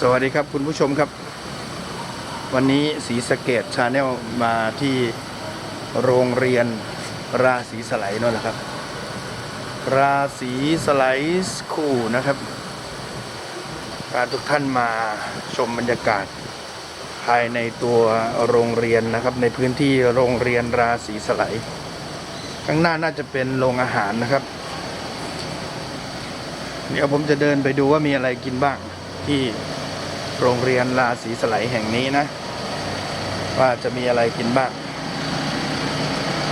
สวัสดีครับคุณผู้ชมครับ วันนี้สีสเกตชาแนลมาที่โรงเรียนราศีสไลด์นั่นแหละครับ ราศีสไลด์สคูลนะครับพาทุกท่านมาชมบรรยากาศ ภายในตัวโรงเรียนนะครับ ในพื้นที่โรงเรียนราศีสไลด์ข้างหน้าน่าจะเป็นโรงอาหารนะครับ เดี๋ยวผมจะเดินไปดูว่ามีอะไรกินบ้าง ที่โรงเรียนราศีสไลแห่งนี้นะ ว่าจะมีอะไรกินบ้าง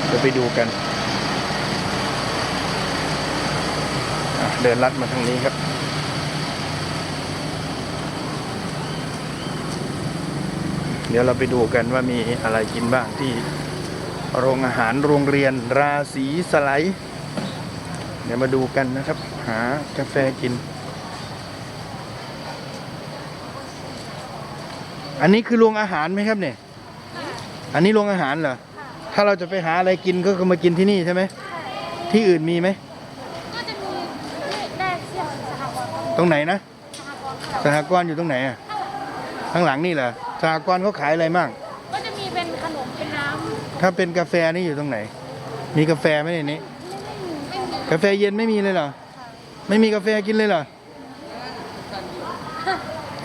เดี๋ยวไปดูกัน เดินลัดมาทางนี้ครับ เดี๋ยวเราไปดูกันว่ามีอะไรกินบ้างที่โรงอาหารโรงเรียนราศีสไลเดี๋ยวมาดูกันนะครับ หากาแฟกิน อันนี้คือโรงอาหารไหมครับเนี่ย อันนี้โรงอาหารเหรอ ถ้าเราจะไปหาอะไรกินก็คือมากินที่นี่ใช่ไหม ที่อื่นมีไหม ก็จะมีแรกเสี่ยงสหกรณ์ตรงไหนนะ สหกรณ์ค่ะสหกรณ์อยู่ตรงไหนอะ ข้างหลังนี่เหรอ สหกรณ์เขาขายอะไรบ้าง ก็จะมีเป็นขนมเป็นน้ถ้าเป็นกาแฟนี่อยู่ตรงไหน มีกาแฟไหมในนี้ำไม่มีกาแฟเย็นไม่มีเลยเหรอ ไม่มีกาแฟกินเลยเหรอ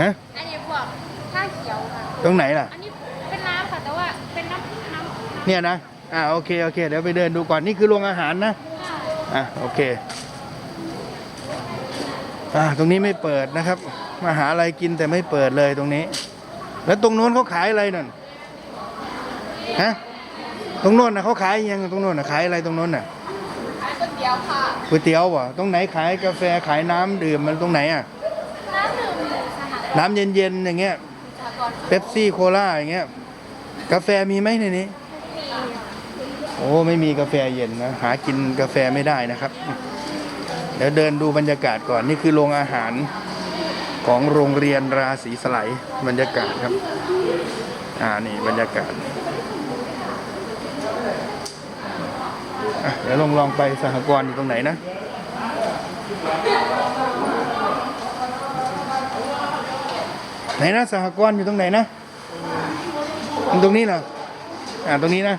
ฮะ อันนี้พวกข้าว เขียวค่ะ ตรงไหนล่ะ อันนี้เป็นน้ำค่ะแต่ว่าเป็นน้ำน้ำน้ำเนี่ยนะ อ่าโอเคโอเค เดี๋ยวไปเดินดูก่อนนี่คือโรงอาหารนะค่ะอะโอเค อ่าตรงนี้ไม่เปิดนะครับ มาหาอะไรกินแต่ไม่เปิดเลยตรงนี้ แล้วตรงโน้นเขาขายอะไรนั่นฮะตรงโน้นนะเขาขายยังตรงโน้นนะขายอะไรตรงโน้นน่ะขายก๋วยเตี๋ยวค่ะก๋วยเตี๋ยวบ่ตรงไหนขายกาแฟขายน้ำดื่มมันตรงไหนอะน้ำดื่มสหกรณ์น้ำเย็นๆอย่างเงี้ยสหกรณ์ เป๊ปซี่โคลาอย่างเงี้ย กาแฟมีไหมในนี้ โอ้ไม่มีกาแฟเย็นนะ หากินกาแฟไม่ได้นะครับ เดี๋ยวเดินดูบรรยากาศก่อน นี่คือโรงอาหารของโรงเรียนราศีสไลด์บรรยากาศครับ อ่านี่บรรยากาศเดี๋ยวลองลองไปสหกรณ์อยู่ตรงไหนนะ ไหนนะสหกรณ์อยู่ตรงไหนนะตรงนี้เหรออ่าตรงนี้นะ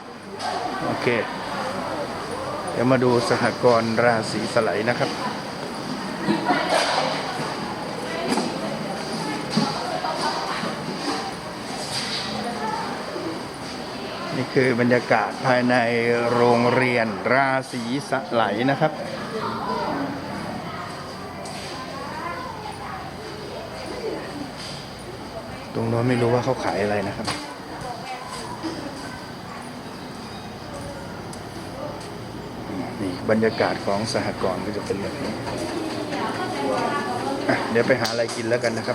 โอเค เดี๋ยวมาดูสหกรณ์ราศีสไลนะครับนี่คือบรรยากาศภายในโรงเรียนราศีสไลนะครับ ตรงโน้นไม่รู้ว่าเขาขายอะไรนะครับนี่บรรยากาศของสหกรณ์ก็จะเป็นแบบนี้ เดี๋ยวไปหาอะไรกินแล้วกันนะครับ